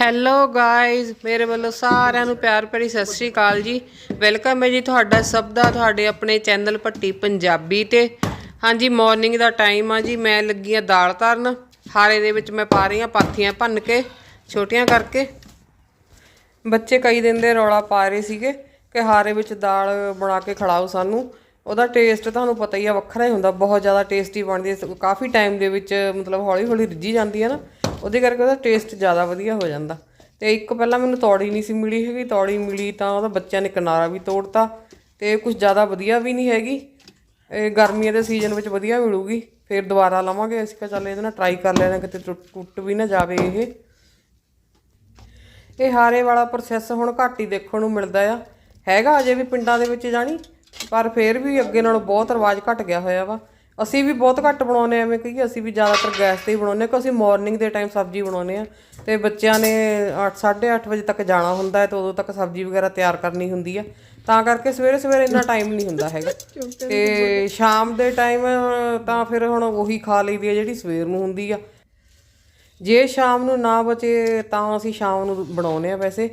Hello guys ਮੇਰੇ ਵੱਲੋਂ ਸਾਰਿਆਂ ਨੂੰ ਪਿਆਰ ਭਰੀ ਸਤਿ ਸ੍ਰੀ ਅਕਾਲ ਜੀ। ਵੈਲਕਮ ਹੈ ਜੀ ਤੁਹਾਡਾ ਸਭ ਦਾ, ਤੁਹਾਡੇ ਆਪਣੇ ਚੈਨਲ ਭੱਟੀ ਪੰਜਾਬੀ ਤੇ। ਹਾਂਜੀ ਮਾਰਨਿੰਗ ਦਾ ਟਾਈਮ ਆ ਜੀ। ਮੈਂ ਲੱਗੀ ਆ ਦਾਲ ਧਰਨ। ਹਾਰੇ ਦੇ ਵਿੱਚ ਮੈਂ ਪਾ ਰਹੀ ਆ ਪਾਥੀਆਂ ਭੰਨ ਕੇ, ਛੋਟੀਆਂ ਕਰਕੇ। ਬੱਚੇ ਕਈ ਦਿਨ ਦੇ ਰੌਲਾ ਪਾ ਰਹੇ ਸੀਗੇ ਕਿ ਹਾਰੇ ਵਿੱਚ ਦਾਲ ਬਣਾ ਕੇ ਖਿਲਾਓ ਸਾਨੂੰ। ਉਹਦਾ ਟੇਸਟ ਤੁਹਾਨੂੰ ਪਤਾ ਹੀ ਆ, ਵੱਖਰਾ ਹੀ ਹੁੰਦਾ। ਬਹੁਤ ਜ਼ਿਆਦਾ ਟੇਸਟੀ ਬਣਦੀ ਹੈ। ਕਾਫੀ ਟਾਈਮ ਦੇ ਵਿੱਚ ਮਤਲਬ ਹੌਲੀ ਹੌਲੀ ਰਿੱਝੀ ਜਾਂਦੀ ਹੈ ਨਾ। ਉਹਦੇ ਕਰਕੇ ਉਹਦਾ ਟੇਸਟ ਜ਼ਿਆਦਾ ਵਧੀਆ ਹੋ ਜਾਂਦਾ। ਤੇ ਇੱਕ ਪਹਿਲਾਂ ਮੈਨੂੰ ਤੌੜੀ ਨਹੀਂ ਸੀ ਮਿਲੀ ਹੈਗੀ, ਤੌੜੀ ਮਿਲੀ ਤਾਂ ਉਹਦਾ ਬੱਚਿਆਂ ਨੇ ਕਿਨਾਰਾ ਵੀ ਤੋੜਤਾ ਤੇ ਕੁਝ ਜ਼ਿਆਦਾ ਵਧੀਆ ਵੀ ਨਹੀਂ ਹੈਗੀ। ਇਹ ਗਰਮੀਆਂ ਦੇ ਸੀਜ਼ਨ ਵਿੱਚ ਵਧੀਆ ਮਿਲੂਗੀ, ਫਿਰ ਦੁਬਾਰਾ ਲਵਾਂਗੇ। ਅਸੀਂ ਕਿਹਾ ਚੱਲ ਇਹਦੇ ਨਾਲ ਟਰਾਈ ਕਰ ਲੈਣਾ ਕਿਤੇ ਟੁੱਟ ਟੁੱਟ ਵੀ ਨਾ ਜਾਵੇ ਇਹ। ਇਹ ਹਾਰੇ ਵਾਲਾ ਪ੍ਰੋਸੈਸ ਹੁਣ ਘੱਟ ਹੀ ਦੇਖਣ ਨੂੰ ਮਿਲਦਾ ਆ। ਹੈਗਾ ਅਜੇ ਵੀ ਪਿੰਡਾਂ ਦੇ ਵਿੱਚ ਜਾਣੀ, ਪਰ ਫਿਰ ਵੀ ਅੱਗੇ ਨਾਲੋਂ ਬਹੁਤ ਰਿਵਾਜ ਘਟ ਗਿਆ ਹੋਇਆ ਵਾ। ਅਸੀਂ ਵੀ ਬਹੁਤ ਘੱਟ ਬਣਾਉਨੇ ਐਵੇਂ ਕਹੀਏ ਅਸੀਂ ਵੀ ਜ਼ਿਆਦਾਤਰ ਗੈਸ ਤੇ ਹੀ ਬਣਾਉਨੇ ਕਿ ਅਸੀਂ ਮਾਰਨਿੰਗ ਦੇ ਟਾਈਮ ਸਬਜ਼ੀ ਬਣਾਉਨੇ ਆ ਤੇ ਬੱਚਿਆਂ ਨੇ 8 8:30 ਵਜੇ ਤੱਕ ਜਾਣਾ ਹੁੰਦਾ ਹੈ ਤੇ ਉਦੋਂ ਤੱਕ ਸਬਜ਼ੀ ਵਗੈਰਾ ਤਿਆਰ ਕਰਨੀ ਹੁੰਦੀ ਆ ਤਾਂ ਕਰਕੇ ਸਵੇਰੇ ਸਵੇਰੇ ਇੰਨਾ ਟਾਈਮ ਨਹੀਂ ਹੁੰਦਾ ਹੈਗਾ। ਤੇ ਸ਼ਾਮ ਦੇ ਟਾਈਮ ਤਾਂ ਫਿਰ ਹੁਣ ਉਹੀ ਖਾ ਲਈਦੀ ਆ ਜਿਹੜੀ ਸਵੇਰ ਨੂੰ ਹੁੰਦੀ ਆ। ਜੇ ਸ਼ਾਮ ਨੂੰ ਨਾ ਬਚੇ ਤਾਂ ਅਸੀਂ ਸ਼ਾਮ ਨੂੰ ਬਣਾਉਨੇ ਆ ਵੈਸੇ।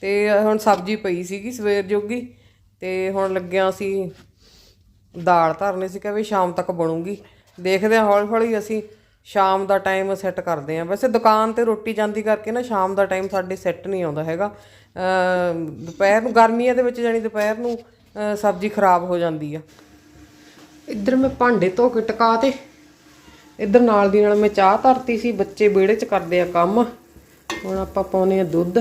ਤੇ ਹੁਣ ਸਬਜ਼ੀ ਪਈ ਸੀਗੀ ਸਵੇਰ ਜੋਗੀ ਤੇ ਹੁਣ ਲੱਗਿਆ ਅਸੀਂ ਦਾਲ ਧਰਨੀ ਸੀ ਕਿ ਵੀ ਸ਼ਾਮ ਤੱਕ ਬਣੂਗੀ। ਦੇਖਦੇ ਹਾਂ ਹੌਲੀ ਹੌਲੀ ਅਸੀਂ ਸ਼ਾਮ ਦਾ ਟਾਈਮ ਸੈੱਟ ਕਰਦੇ ਹਾਂ। ਵੈਸੇ ਦੁਕਾਨ ਤੇ ਰੋਟੀ ਜਾਂਦੀ ਕਰਕੇ ਨਾ ਸ਼ਾਮ ਦਾ ਟਾਈਮ ਸਾਡੇ ਸੈੱਟ ਨਹੀਂ ਆਉਂਦਾ ਹੈਗਾ। ਦੁਪਹਿਰ ਨੂੰ, ਗਰਮੀਆਂ ਦੇ ਵਿੱਚ ਜਾਨੀ ਦੁਪਹਿਰ ਨੂੰ ਸਬਜ਼ੀ ਖਰਾਬ ਹੋ ਜਾਂਦੀ ਆ। ਇੱਧਰ ਮੈਂ ਭਾਂਡੇ ਧੋ ਕੇ ਟਕਾ ਤੇ, ਇੱਧਰ ਨਾਲ ਦੀ ਨਾਲ ਮੈਂ ਚਾਹ ਧਰਤੀ ਸੀ। ਬੱਚੇ ਵਿਹੜੇ 'ਚ ਕਰਦੇ ਆ ਕੰਮ। ਹੁਣ ਆਪਾਂ ਪਾਉਨੇ ਆ ਦੁੱਧ।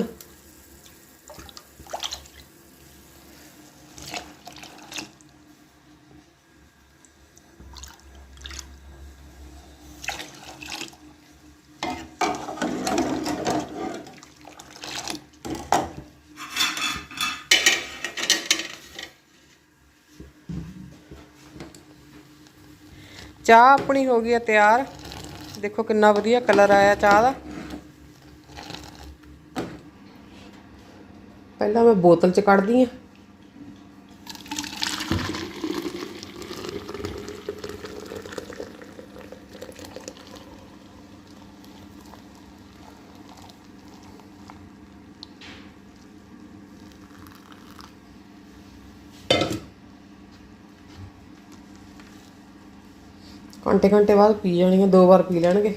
ਚਾਹ ਆਪਣੀ ਹੋ ਗਈ ਹੈ ਤਿਆਰ। ਦੇਖੋ ਕਿੰਨਾ ਵਧੀਆ ਕਲਰ ਆਇਆ ਚਾਹ ਦਾ। ਪਹਿਲਾਂ ਮੈਂ ਬੋਤਲ 'ਚ ਕੱਢਦੀ ਹਾਂ ਘੰਟੇ ਘੰਟੇ ਬਾਅਦ ਪੀ ਜਾਣੀਆਂ ਦੋ ਵਾਰ ਪੀ ਲੈਣਗੇ।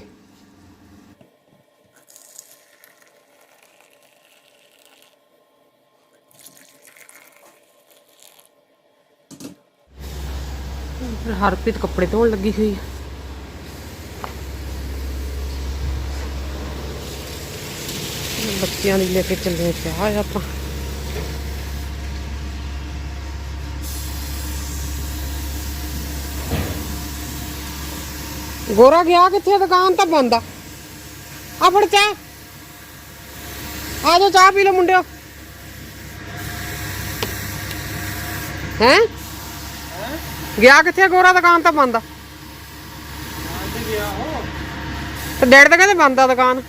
ਹਰਪ੍ਰੀਤ ਕੱਪੜੇ ਧੋਣ ਲੱਗੀ ਹੋਈ ਹੈ ਬੱਚਿਆਂ ਦੀ ਲੈ ਕੇ ਚੱਲੇ ਚਾਹ ਆਪਾਂ। ਗੋਰਾ ਗਿਆ ਕਿੱਥੇ ਦੁਕਾਨ ਤਾਂ ਬੰਦ ਆ। ਆ ਫੜ ਚਾਹ। ਆ ਜਾਓ ਚਾਹ ਪੀ ਲਓ ਮੁੰਡਿਓ। ਹੈ? ਗਿਆ ਕਿੱਥੇ ਗੋਰਾ ਦੁਕਾਨ ਤਾਂ ਬੰਦ ਆ। ਤੇ ਡੈਡ ਤਾਂ ਕਹਿੰਦੇ ਬੰਦ ਆ ਦੁਕਾਨ।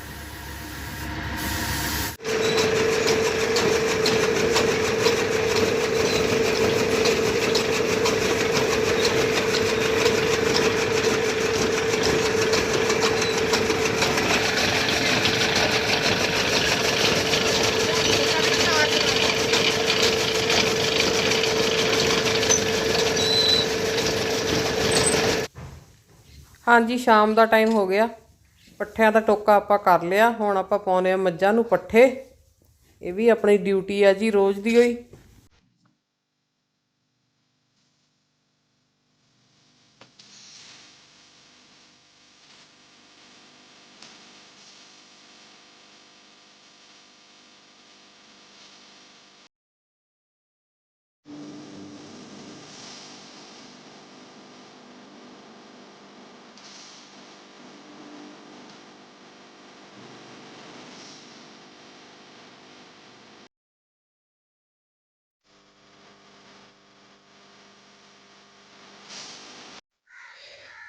ਹਾਂਜੀ, ਸ਼ਾਮ ਦਾ ਟਾਈਮ ਹੋ ਗਿਆ। ਪੱਠਿਆਂ ਦਾ ਟੋਕਾ ਆਪਾਂ ਕਰ ਲਿਆ। ਹੁਣ ਆਪਾਂ ਪਾਉਨੇ ਆ ਮੱਝਾਂ ਨੂੰ ਪੱਠੇ। ਇਹ ਵੀ ਆਪਣੀ ਡਿਊਟੀ ਆ ਜੀ, ਰੋਜ਼ ਦੀ ਹੋਈ।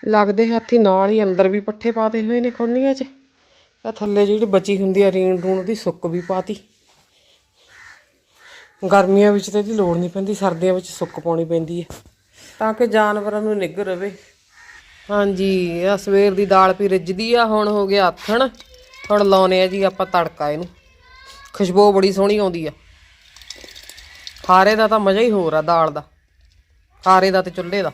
ਲੱਗਦੇ ਹੱਥੀ ਨਾਲ ਹੀ ਅੰਦਰ ਵੀ ਪੱਠੇ ਪਾਤੇ ਹੋਏ ਨੇ ਖੁੰਨੀਆਂ 'ਚ। ਆ ਥੱਲੇ ਜਿਹੜੀ ਬਚੀ ਹੁੰਦੀ ਆ ਰੀਣ ਰੂਣ ਉਹਦੀ ਸੁੱਕ ਵੀ ਪਾਤੀ। ਗਰਮੀਆਂ ਵਿੱਚ ਤਾਂ ਇਹਦੀ ਲੋੜ ਨਹੀਂ ਪੈਂਦੀ, ਸਰਦੀਆਂ ਵਿੱਚ ਸੁੱਕ ਪਾਉਣੀ ਪੈਂਦੀ ਹੈ ਤਾਂ ਕਿ ਜਾਨਵਰਾਂ ਨੂੰ ਨਿੱਘ ਰਵੇ। ਹਾਂਜੀ ਆ ਸਵੇਰ ਦੀ ਦਾਲ ਪੀ ਰਿੱਝਦੀ ਆ, ਹੁਣ ਹੋ ਗਿਆ ਆਥਣ। ਹੁਣ ਲਾਉਨੇ ਆ ਜੀ ਆਪਾਂ ਤੜਕਾ ਇਹਨੂੰ। ਖੁਸ਼ਬੂ ਬੜੀ ਸੋਹਣੀ ਆਉਂਦੀ ਆ। ਖਾਰੇ ਦਾ ਤਾਂ ਮਜ਼ਾ ਹੀ ਹੋਰ ਆ, ਦਾਲ ਦਾ। ਖਾਰੇ ਦਾ ਤੇ ਚੁੱਲ੍ਹੇ ਦਾ।